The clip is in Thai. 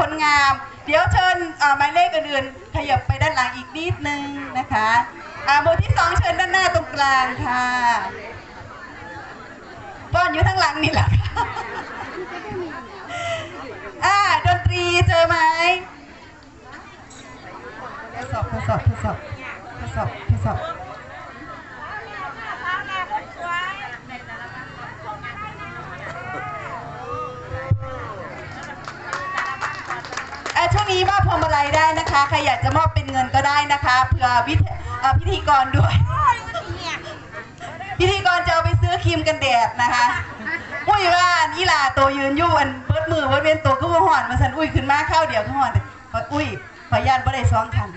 คนงาม เดี๋ยวเชิญหมายเลขอื่นๆ ขยับไปด้านหลังอีกนิดนึงนะคะอ่าหมู่ที่สองเชิญด้านหน้าตรงกลางค่ะป้อนอยู่ทั้งหลังนี่แหละค่ะอ่าดนตรีเจอไหมทดสอบทดสอบทดสอบทดสอบทดสอบ อะช่วงนี้มอบพวงมาลัยได้นะคะใครอยากจะมอบเป็นเงินก็ได้นะคะเผื่อวิทเอ่อพิธีกรด้วย พิธีกรจะเอาไปซื้อครีมกันแดดนะคะอุ้ยว่าอีหลาตัวยืนอยู่อันเบิดมือเบิดเวียนตัวก็ว่าหอนมาสันอุ้ยขึ้นมาข้าวเดียวก็หอนแต่อุ้ยขออนุญาตบ่ได้สองคัน